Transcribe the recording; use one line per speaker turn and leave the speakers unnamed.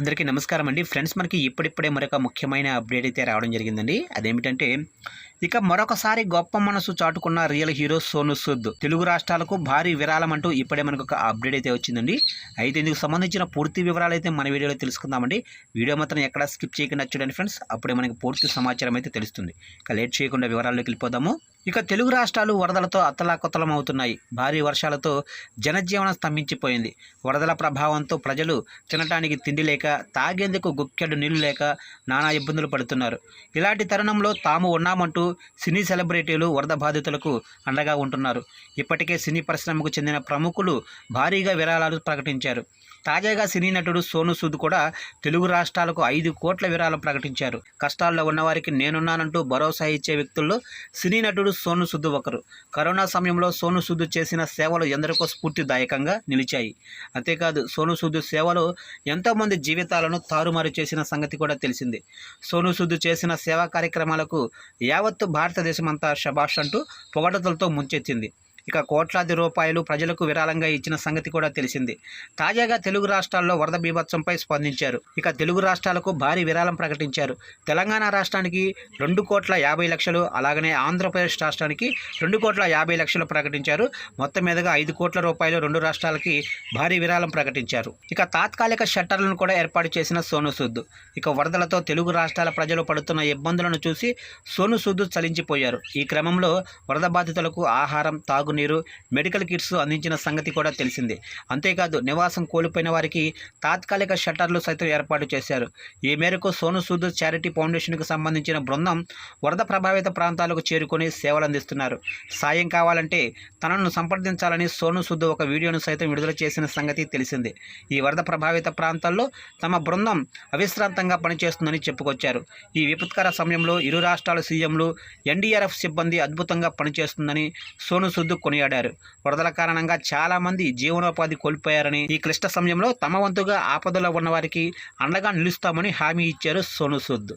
అందరికీ నమస్కారం అండి. ఫ్రెండ్స్ మనకి ఇప్పుడిప్పుడే మరొక ముఖ్యమైన అప్డేట్ అయితే రావడం జరిగిందండి. అదేమిటంటే ఇక మరొకసారి గొప్ప మనసు చాటుకున్న రియల్ హీరో సోను సూద్. తెలుగు రాష్ట్రాలకు భారీ విరాళం అంటూ ఇప్పుడే మనకు ఒక అప్డేట్ అయితే వచ్చిందండి. అయితే ఇందుకు సంబంధించిన పూర్తి వివరాలు అయితే మన వీడియోలో తెలుసుకుందామండి. వీడియో మాత్రం ఎక్కడ స్కిప్ చేయకుండా చూడండి ఫ్రెండ్స్. అప్పుడే మనకి పూర్తి సమాచారం అయితే తెలుస్తుంది. ఇక లేట్ చేయకుండా వివరాల్లోకి వెళ్ళిపోదాము. ఇక తెలుగు రాష్ట్రాలు వరదలతో అత్తలాకుతలం అవుతున్నాయి భారీ వర్షాలతో జనజీవనం స్తంభించిపోయింది. వరదల ప్రభావంతో ప్రజలు తినటానికి తిండి లేక తాగేందుకు గుక్కెడు నీళ్ళు లేక నానా ఇబ్బందులు పడుతున్నారు. ఇలాంటి తరుణంలో తాము ఉన్నామంటూ సినీ సెలబ్రిటీలు వరద బాధితులకు అండగా ఉంటున్నారు. ఇప్పటికే సినీ పరిశ్రమకు చెందిన ప్రముఖులు భారీగా విరాళాలు ప్రకటించారు. తాజాగా సినీ నటుడు సోను సూద్ కూడా తెలుగు రాష్ట్రాలకు ఐదు కోట్ల విరాళం ప్రకటించారు. కష్టాల్లో ఉన్నవారికి నేనున్నానంటూ భరోసా ఇచ్చే వ్యక్తుల్లో సినీ నటుడు సోను సూద్ ఒకరు. కరోనా సమయంలో సోను సూద్ చేసిన సేవలు ఎందరికో స్ఫూర్తిదాయకంగా నిలిచాయి. అంతేకాదు సోను సూద్ సేవలు ఎంతోమంది జీవితాలను తారుమారు చేసిన సంగతి కూడా తెలిసింది. సోను సూద్ చేసిన సేవా కార్యక్రమాలకు యావత్తు భారతదేశం అంతా శబాష్ అంటూ పొగడతలతో ముంచెత్తింది. ఇక కోట్లాది రూపాయలు ప్రజలకు విరాళంగా ఇచ్చిన సంగతి కూడా తెలిసింది. తాజాగా తెలుగు రాష్ట్రాల్లో వరద బీభత్సంపై స్పందించారు. ఇక తెలుగు రాష్ట్రాలకు భారీ విరాళం ప్రకటించారు. తెలంగాణ రాష్ట్రానికి రెండు కోట్ల యాభై లక్షలు అలాగనే ఆంధ్రప్రదేశ్ రాష్ట్రానికి రెండు కోట్ల యాభై లక్షలు ప్రకటించారు. మొత్తం మీదుగా ఐదు కోట్ల రూపాయలు రెండు రాష్ట్రాలకి భారీ విరాళం ప్రకటించారు. ఇక తాత్కాలిక షట్టర్లను కూడా ఏర్పాటు చేసిన సోను సూద్ ఇక వరదలతో తెలుగు రాష్ట్రాల ప్రజలు పడుతున్న ఇబ్బందులను చూసి సోను సూద్ చలించిపోయారు. ఈ క్రమంలో వరద బాధితులకు ఆహారం తాగు నీరు మెడికల్ కిట్స్ అందించిన సంగతి కూడా తెలిసిందే. అంతేకాదు నివాసం కోల్పోయిన వారికి తాత్కాలిక షట్టర్లు సైతం ఏర్పాటు చేశారు. ఈ మేరకు సోను సూద్ చారిటీ ఫౌండేషన్కు సంబంధించిన బృందం వరద ప్రభావిత ప్రాంతాలకు చేరుకొని సేవలు అందిస్తున్నారు సాయం కావాలంటే తనను సంప్రదించాలని సోను సూద్ ఒక వీడియోను సైతం విడుదల చేసిన సంగతి తెలిసిందే. ఈ వరద ప్రభావిత ప్రాంతాల్లో తమ బృందం అవిశ్రాంతంగా పనిచేస్తుందని చెప్పుకొచ్చారు. ఈ విపత్కర సమయంలో ఇరు రాష్ట్రాల సీఎంలు ఎన్డీఆర్ఎఫ్ సిబ్బంది అద్భుతంగా పనిచేస్తుందని సోను సుద్దు కొనియాడారు. వరదల కారణంగా చాలా మంది జీవనోపాధి కోల్పోయారని ఈ క్లిష్ట సమయంలో తమ వంతుగా ఆపదలో ఉన్న వారికి అండగా నిలుస్తామని హామీ ఇచ్చారు సోను సూద్.